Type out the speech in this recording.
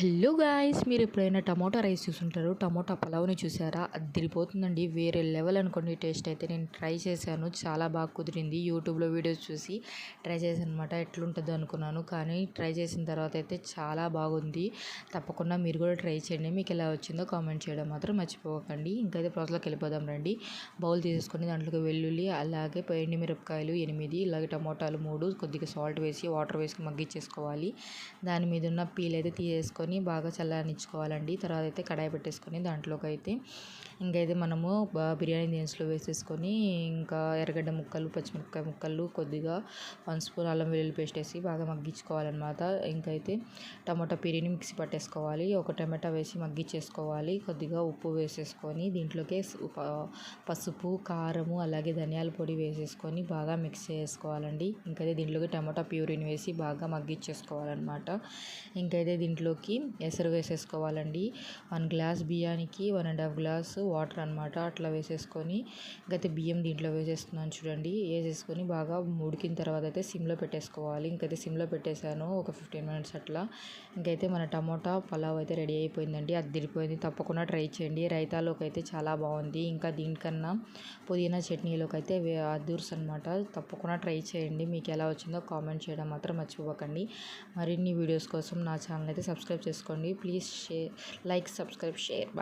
Hello guys మీరు ఎప్పుడైనా tomato rice చూసుంటారు? టమోటా పలావ్ని చూసారా? అదిరిపోతుందండి వేరే లెవెల్ అనుకోండి టేస్ట్ అయితే నేను ట్రై చేశాను. చాలా బాగా కుదిరింది. యూట్యూబ్లో వీడియోస్ చూసి ట్రై చేశాను అనమాట ఎట్లుంటుందో అనుకున్నాను. కానీ ట్రై చేసిన తర్వాత అయితే చాలా బాగుంది. తప్పకుండా మీరు కూడా ట్రై చేయండి. మీకు ఎలా వచ్చిందో కామెంట్ చేయడం మాత్రం మర్చిపోకండి. ఇంకైతే ప్రాసెస్లోకి వెళ్ళిపోదాం రండి. బౌల్ తీసేసుకొని దాంట్లోకి వెల్లుల్లి అలాగే ఎండి మిరపకాయలు ఎనిమిది ఇలాగే టమోటాలు మూడు కొద్దిగా సాల్ట్ వేసి వాటర్ వేసి మగ్గిచ్చేసుకోవాలి దాని మీద ఉన్న పీల్ అయితే తీసేసుకొని పెట్టేసుకొని బాగా చల్లనిచ్చుకోవాలండి తర్వాత అయితే కడాయి పెట్టేసుకొని దాంట్లోకి అయితే ఇంకైతే మనము బిర్యానీ దినుసులు వేసేసుకొని ఇంకా ఎర్రగడ్డ ముక్కలు పచ్చిమిరపకాయ ముక్కలు కొద్దిగా వన్ స్పూన్ అల్లం వెల్లుల్లి పేస్ట్ వేసి బాగా మగ్గించుకోవాలన్నమాట. ఇంకైతే టమాటా పిరిని మిక్సీ పట్టేసుకోవాలి. ఒక టమాటా వేసి మగ్గించేసుకోవాలి. కొద్దిగా ఉప్పు వేసేసుకొని దీంట్లోకి పసుపు కారము అలాగే ధనియాల పొడి వేసేసుకొని బాగా మిక్స్ చేసుకోవాలండి. ఇంకైతే దీంట్లోకి టమాటా ప్యూరిని వేసి బాగా మగ్గించేసుకోవాలన్నమాట. ఇంకైతే దీంట్లోకి ఎసరు వేసేసుకోవాలండి. వన్ గ్లాస్ బియ్యానికి one and half glass water అనమాట అట్లా వేసేసుకొని ఇంకైతే బియ్యం దీంట్లో వేసేస్తున్నాను చూడండి. వేసేసుకొని బాగా ఉడికిన తర్వాత అయితే సిమ్లో పెట్టేసుకోవాలి. ఇంకైతే సిమ్లో పెట్టేశాను ఒక ఫిఫ్టీన్ మినిట్స్ అట్లా. ఇంకైతే మన టమోటా పలావ్ అయితే రెడీ అయిపోయిందండి. అది తిరిగిపోయింది. తప్పకుండా ట్రై చేయండి. రైతాలోకి అయితే చాలా బాగుంది. ఇంకా దీనికన్నా పుదీనా చట్నీలోకి అయితే అదూర్స్ అనమాట తప్పకుండా ట్రై చేయండి. మీకు ఎలా వచ్చిందో కామెంట్ చేయడం మాత్రం మర్చిపోకండి. మరిన్ని వీడియోస్ కోసం నా ఛానల్ అయితే subscribe సబ్స్క్రైబ్ చేసుకోండి please share like subscribe share